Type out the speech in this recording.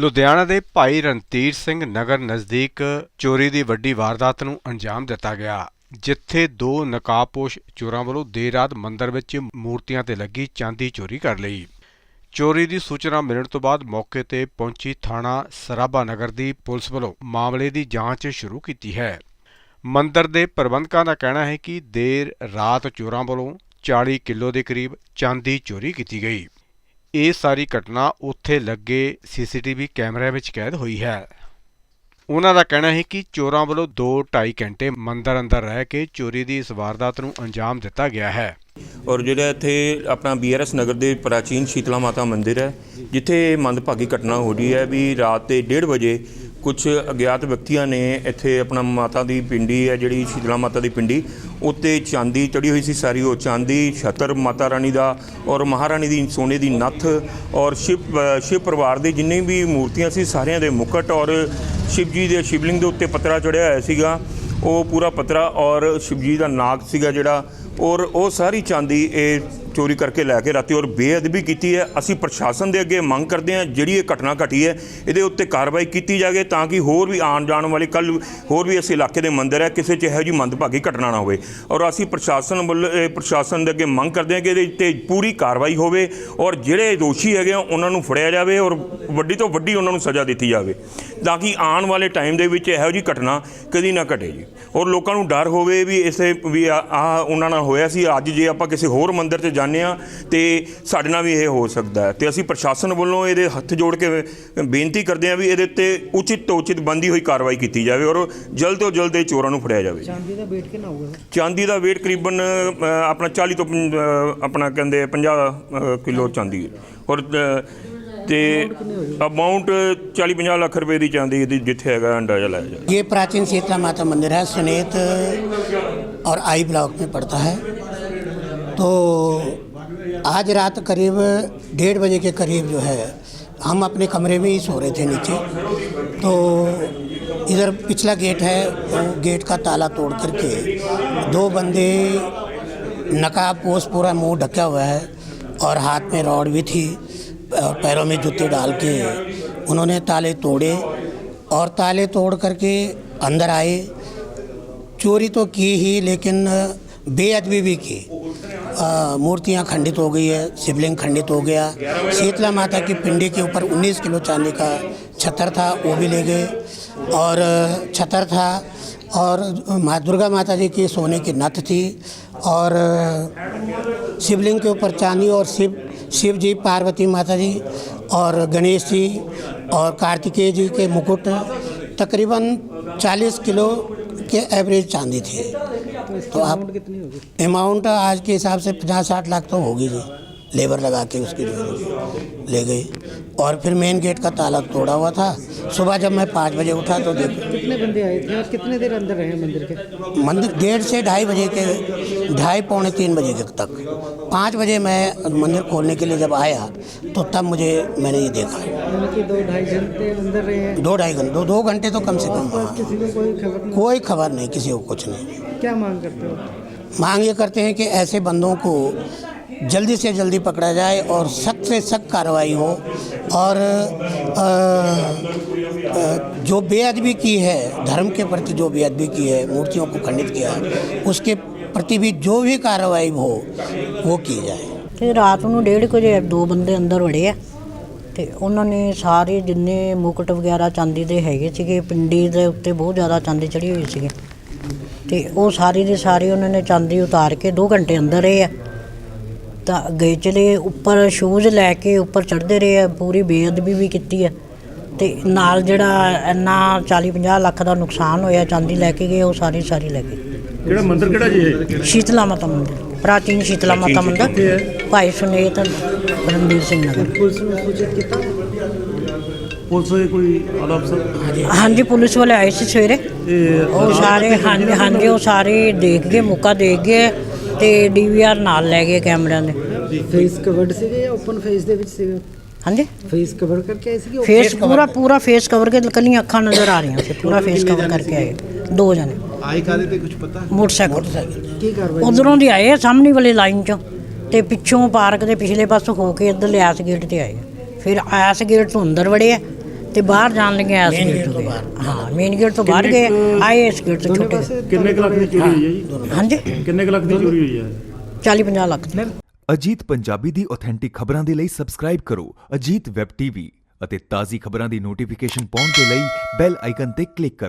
ਲੁਧਿਆਣਾ ਦੇ ਭਾਈ ਰਣਧੀਰ ਸਿੰਘ ਨਗਰ ਨਜ਼ਦੀਕ ਚੋਰੀ ਦੀ ਵੱਡੀ ਵਾਰਦਾਤ ਨੂੰ ਅੰਜਾਮ ਦਿੱਤਾ ਗਿਆ, ਜਿੱਥੇ ਦੋ ਨਕਾਬਪੋਸ਼ ਚੋਰਾਂ ਵੱਲੋਂ ਦੇਰ ਰਾਤ ਮੰਦਰ ਵਿੱਚ ਮੂਰਤੀਆਂ ਤੇ ਲੱਗੀ ਚਾਂਦੀ ਚੋਰੀ ਕਰ ਲਈ। ਚੋਰੀ ਦੀ ਸੂਚਨਾ ਮਿਲਣ ਤੋਂ ਬਾਅਦ ਮੌਕੇ ਤੇ ਪਹੁੰਚੀ ਥਾਣਾ ਸਰਾਭਾ ਨਗਰ ਦੀ ਪੁਲਿਸ ਵੱਲੋਂ ਮਾਮਲੇ ਦੀ ਜਾਂਚ ਸ਼ੁਰੂ ਕੀਤੀ ਹੈ। ਮੰਦਰ ਦੇ ਪ੍ਰਬੰਧਕਾਂ ਦਾ ਕਹਿਣਾ ਹੈ ਕਿ ਦੇਰ ਰਾਤ ਚੋਰਾਂ ਵੱਲੋਂ 40 ਕਿਲੋ ਦੇ ਕਰੀਬ ਚਾਂਦੀ ਚੋਰੀ ਕੀਤੀ ਗਈ। ਇਹ ਸਾਰੀ ਘਟਨਾ ਉੱਥੇ ਲੱਗੇ ਸੀਸੀਟੀਵੀ ਕੈਮਰਿਆਂ ਵਿੱਚ ਕੈਦ ਹੋਈ ਹੈ। ਉਹਨਾਂ ਦਾ ਕਹਿਣਾ ਹੈ ਕਿ ਚੋਰਾਂ ਵੱਲੋਂ 2-2.5 ਘੰਟੇ ਮੰਦਰ ਅੰਦਰ ਰਹਿ ਕੇ ਚੋਰੀ ਦੀ ਇਸ ਵਾਰਦਾਤ ਨੂੰ ਅੰਜਾਮ ਦਿੱਤਾ ਗਿਆ ਹੈ। ਔਰ ਜਿਹੜਾ ਇੱਥੇ ਆਪਣਾ ਬੀਆਰਐਸ ਨਗਰ ਦੇ ਪ੍ਰਾਚੀਨ ਸ਼ੀਤਲਾ ਮਾਤਾ ਮੰਦਿਰ ਹੈ, ਜਿੱਥੇ ਮੰਦਭਾਗੀ ਘਟਨਾ ਹੋ ਰਹੀ ਹੈ ਵੀ ਰਾਤ ਦੇ 1:30 ਵਜੇ ਕੁਝ ਅਗਿਆਤ ਵਿਅਕਤੀਆਂ ਨੇ ਇੱਥੇ ਆਪਣਾ ਮਾਤਾ ਦੀ ਪਿੰਡੀ ਹੈ, ਜਿਹੜੀ ਸ਼ੀਤਲਾ ਮਾਤਾ ਦੀ ਪਿੰਡੀ, ਉੱਤੇ ਚਾਂਦੀ ਚੜੀ ਹੋਈ ਸੀ ਸਾਰੀ। ਉਹ ਚਾਂਦੀ, ਛਤਰ, ਮਾਤਾ ਰਾਣੀ ਦਾ ਔਰ ਮਹਾਰਾਣੀ ਦੀ ਸੋਨੇ ਦੀ ਨੱਥ ਔਰ ਸ਼ਿਵ ਸ਼ਿਵ ਪਰਿਵਾਰ ਦੇ ਜਿੰਨੇ ਵੀ ਮੂਰਤੀਆਂ ਸੀ, ਸਾਰਿਆਂ ਦੇ ਮੁਕਟ ਔਰ ਸ਼ਿਵ ਜੀ ਦੇ ਸ਼ਿਵਲਿੰਗ ਦੇ ਉੱਤੇ ਪਤਰਾ ਚੜਿਆ ਹੋਇਆ ਸੀਗਾ। ਉਹ ਪੂਰਾ ਪਤਰਾ ਔਰ ਸ਼ਿਵਜੀ ਦਾ ਨਾਗ ਸੀਗਾ ਜਿਹੜਾ। ਔਰ ਉਹ ਸਾਰੀ ਚਾਂਦੀ ਇਹ ਚੋਰੀ ਕਰਕੇ ਲੈ ਕੇ ਰਾਤੀ ਔਰ ਬੇਅਦਬੀ ਕੀਤੀ ਹੈ। ਅਸੀਂ ਪ੍ਰਸ਼ਾਸਨ ਦੇ ਅੱਗੇ ਮੰਗ ਕਰਦੇ ਹਾਂ, ਜਿਹੜੀ ਇਹ ਘਟਨਾ ਘਟੀ ਹੈ, ਇਹਦੇ ਉੱਤੇ ਕਾਰਵਾਈ ਕੀਤੀ ਜਾਵੇ ਤਾਂ ਕਿ ਹੋਰ ਵੀ ਆਉਣ ਜਾਣ ਵਾਲੇ ਕੱਲ ਹੋਰ ਵੀ ਇਸ ਇਲਾਕੇ ਦੇ ਮੰਦਰ ਹੈ, ਕਿਸੇ 'ਚ ਇਹੋ ਜਿਹੀ ਮੰਦਭਾਗੀ ਘਟਨਾ ਨਾ ਹੋਵੇ। ਔਰ ਅਸੀਂ ਪ੍ਰਸ਼ਾਸਨ ਵੱਲ, ਇਹ ਪ੍ਰਸ਼ਾਸਨ ਦੇ ਅੱਗੇ ਮੰਗ ਕਰਦੇ ਹਾਂ ਕਿ ਇਹਦੇ ਉੱਤੇ ਪੂਰੀ ਕਾਰਵਾਈ ਹੋਵੇ ਔਰ ਜਿਹੜੇ ਦੋਸ਼ੀ ਹੈਗੇ ਆ, ਉਹਨਾਂ ਨੂੰ ਫੜਿਆ ਜਾਵੇ ਔਰ ਵੱਡੀ ਤੋਂ ਵੱਡੀ ਉਹਨਾਂ ਨੂੰ ਸਜ਼ਾ ਦਿੱਤੀ ਜਾਵੇ ਤਾਂ ਕਿ ਆਉਣ ਵਾਲੇ ਟਾਈਮ ਦੇ ਵਿੱਚ ਇਹੋ ਜਿਹੀ ਘਟਨਾ ਕਦੀ ਨਾ ਘਟੇ ਜੀ। ਔਰ ਲੋਕਾਂ ਨੂੰ ਡਰ ਹੋਵੇ ਵੀ ਇਸੇ, ਵੀ ਆ ਆਹ ਉਹਨਾਂ ਨਾਲ ਹੋਇਆ ਸੀ, ਅੱਜ ਜੇ ਆਪਾਂ ਕਿਸੇ ਹੋਰ ਮੰਦਿਰ 'ਚ ਜਾਂਦੇ ਆ ਤੇ ਸਾਡੇ ਨਾਲ ਵੀ ਇਹ ਹੋ ਸਕਦਾ ਹੈ ਤੇ ਅਸੀਂ ਪ੍ਰਸ਼ਾਸਨ ਵੱਲੋਂ ਇਹਦੇ ਹੱਥ ਜੋੜ ਕੇ ਬੇਨਤੀ ਕਰਦੇ ਆ ਵੀ ਇਹਦੇ ਉੱਤੇ ਉਚਿਤ ਤੋਂ ਉਚਿਤ ਬੰਦੀ ਹੋਈ ਕਾਰਵਾਈ ਕੀਤੀ ਜਾਵੇ ਔਰ ਜਲਦ ਤੋਂ ਜਲਦ ਇਹ ਚੋਰਾਂ ਨੂੰ ਫੜਿਆ ਜਾਵੇ ਚਾਂਦੀ ਦਾ weight ਕਿੰਨਾ ਹੋਊਗਾ ਚਾਂਦੀ ਦਾ weight ਕਰੀਬਨ ਅ, ਆਪਣਾ 40 ਤੋਂ ਪੰ- ਅ, ਆਪਣਾ ਕਹਿੰਦੇ 50 ਕਿਲੋ ਚਾਂਦੀ ਹੈ ਔਰ ਅ, ਤੇ ਅਮਾਉਂਟ 40 50 ਲੱਖ ਰੁਪਏ ਦੀ ਚਾਂਦੀ ਦੀ ਜਿੱਥੇ ਹੈਗਾ ਅੰਦਾਜ਼ਾ ਲਾਇਆ ਜਾਏ ये प्राचीन शीतला माता मंदिर है सुनेत और आई ब्लॉक में पड़ता है तो आज रात करीब डेढ़ बजे के करीब जो है, हम अपने कमरे में ही सो रहे थे नीचे। तो इधर पिछला गेट है, वो गेट का ताला तोड़ करके दो बंदे नकाब पोस पूरा मुँह ढका हुआ है और हाथ में रॉड भी थी, और पैरों में जूते डाल के उन्होंने ताले तोड़े और ताले तोड़ करके अंदर आए। चोरी तो की ही, लेकिन बेअदबी भी की। मूर्तियाँ खंडित हो गई है, शिवलिंग खंडित हो गया। शीतला माता की पिंडी के ऊपर 19 किलो चांदी का छतर था, वो भी ले गए। और, छतर था, और माँ, दुर्गा माता जी की सोने की नथ थी। और, शिवलिंग के ऊपर चांदी और शिव शिव जी, पार्वती माता जी और गणेश जी और कार्तिकेय जी के मुकुट, तकरीबन 40 किलो के एवरेज चांदी थी। तो आप कितनी होगी अमाउंट आज के हिसाब से पचास साठ लाख तो होगी जी लेबर लगा के उसकी जो है, ले गई और फिर मेन गेट का ताला तोड़ा हुआ था। सुबह जब मैं पाँच बजे उठा तो देखो कितने बंदे आए थे और कितने देर अंदर रहे मंदिर के? मंदिर डेढ़ से ढाई बजे के ढाई पौने तीन बजे के तक। पाँच बजे मैं मंदिर खोलने के लिए जब आया तो तब मुझे मैंने ये देखा। कि दो ढाई घंटे अंदर रहे हैं। दो ढाई घंटे दो दो घंटे तो कम से कम कोई कोई खबर नहीं किसी को कुछ नहीं। क्या मांग करते हो? मांग ये करते हैं कि ऐसे बंदों को जल्दी से जल्दी पकड़ा जाए और सख्त से सख्त कार्रवाई हो और अ, अ, जो बेअदबी की है धर्म के प्रति जो बेअदबी की है मूर्तियों को खंडित किया है उसके प्रति भी जो भी कार्रवाई हो वो की जाए ਤੇ ਰਾਤ ਨੂੰ ਡੇਢ ਕੁ ਵਜੇ ਦੋ ਬੰਦੇ ਅੰਦਰ ਵੜੇ ਆ ਤੇ ਉਹਨਾਂ ਨੇ ਸਾਰੇ ਜਿੰਨੇ ਮੁਕਟ ਵਗੈਰਾ ਚਾਂਦੀ ਦੇ ਹੈਗੇ ਸੀਗੇ ਪਿੰਡੀ ਦੇ ਉੱਤੇ ਬਹੁਤ ਜ਼ਿਆਦਾ ਚਾਂਦੀ ਚੜੀ ਹੋਈ ਸੀਗੀ ਤੇ ਉਹ ਸਾਰੀ ਦੇ ਸਾਰੇ ਉਹਨਾਂ ਨੇ ਚਾਂਦੀ ਉਤਾਰ ਕੇ 2 ਘੰਟੇ ਅੰਦਰ ਰਹੇ ਆ ਤਾਂ ਅੱਗੇ ਚਲੇ ਉੱਪਰ ਸ਼ੂਜ਼ ਲੈ ਕੇ ਉੱਪਰ ਚੜਦੇ ਰਹੇ ਆ ਪੂਰੀ ਬੇਅਦਬੀ ਵੀ ਕੀਤੀ ਹੈ ਤੇ ਨਾਲ ਜਿਹੜਾ ਇੰਨਾ 40 50 ਲੱਖ ਦਾ ਨੁਕਸਾਨ ਹੋਇਆ ਚਾਂਦੀ ਲੈ ਕੇ ਗਏ ਉਹ ਸਾਰੀ ਸਾਰੀ ਲੈ ਗਏ ਕਿਹੜਾ ਮੰਦਿਰ ਕਿਹੜਾ ਜੀ ਇਹ? ਸ਼ੀਤਲਾ ਮਾਤਾ ਮੰਦਿਰ ਪ੍ਰਾਚੀਨ ਸ਼ੀਤਲਾ ਮਾਤਾ ਮੰਦਿਰ। ਭਾਈ ਸੁਨੇਤ ਰਣਵੀਰ ਸਿੰਘ ਨਗਰ। ਹਾਂਜੀ ਪੁਲਿਸ ਵਾਲੇ ਆਏ ਸੀ ਸਵੇਰੇ। ਉਹ ਸਾਰੇ ਹਾਂਜੀ ਹਾਂਜੀ ਉਹ ਸਾਰੇ ਦੇਖ ਗਏ ਮੌਕਾ ਦੇਖ ਗਏ। ਤੇ ਡੀਵੀਆਰ ਨਾਲ ਲੈ ਗਏ ਕੈਮਰਿਆਂ ਦੇ। ਫੇਸ ਕਵਰਡ ਸੀਗੇ ਜਾਂ ਓਪਨ ਫੇਸ ਦੇ ਵਿੱਚ ਸੀਗਾ? ਹਾਂਜੀ? ਫੇਸ ਕਵਰ ਕਰਕੇ ਆਏ ਸੀਗੇ? ਫੇਸ ਪੂਰਾ ਪੂਰਾ ਫੇਸ ਕਵਰ ਕਰਕੇ ਕੱਲੀਆਂ ਅੱਖਾਂ ਨਜ਼ਰ ਆ ਰਹੀਆਂ ਸੀ। ਪੂਰਾ ਫੇਸ ਕਵਰ ਕਰਕੇ ਆਏ। ਦੋ ਜਣੇ। ਆਏ ਕਾਦੇ ਤੇ ਕੁਝ ਪਤਾ? ਮੋਟਰਸਾਈਕਲ। ਕੀ ਕਾਰਵਾਈ ਉਧਰੋਂ ਦੀ ਆਏ ਆ, ਸਾਹਮਣੇ ਵਾਲੇ ਲਾਈਨ ਚੋਂ। ਤੇ ਪਿੱਛੋਂ ਪਾਰਕ ਦੇ ਪਿਛਲੇ ਪਾਸੋਂ ਹੋ ਕੇ ਇੱਧਰ ਲਿਆਸ ਗੇਟ ਤੇ ਆਏ ਫਿਰ ਆਇਆਸ ਗੇਟ ਤੋਂ ਅੰਦਰ ਵੜੇ ਆ। ਤੇ ਬਾਹਰ ਜਾਣ ਲੱਗੇ Main ਗੇਟ ਤੋਂ ਬਾਹਰ। ਹਾਂ ਮੇਨ ਗੇਟ ਤੋਂ ਬਾਹਰ ਗਏ ਆਏ ਇਸ ਗੇਟ ਤੋਂ ਛੋਟੇ ਕਿੰਨੇ ਕੁ ਲੱਖ ਦੀ ਚੋਰੀ ਹੋਈ ਹੈ ਜੀ? ਹਾਂਜੀ। ਕਿੰਨੇ ਕੁ ਲੱਖ ਦੀ ਚੋਰੀ ਹੋਈ ਹੈ? 40 50 ਲੱਖ। ਦੀ ਅਜੀਤ ਪੰਜਾਬੀ ਦੀ ਆਥੈਂਟਿਕ ਖਬਰਾਂ ਦੇ ਲਈ ਸਬਸਕ੍ਰਾਈਬ ਕਰੋ ਅਜੀਤ ਵੈਬ ਟੀਵੀ ਅਤੇ ਤਾਜ਼ੀ ਖਬਰਾਂ ਦੀ ਨੋਟੀਫਿਕੇਸ਼ਨ ਪਾਉਣ ਦੇ ਲਈ ਬੈਲ ਆਈਕਨ ਤੇ ਕਲਿੱਕ ਕਰੋ।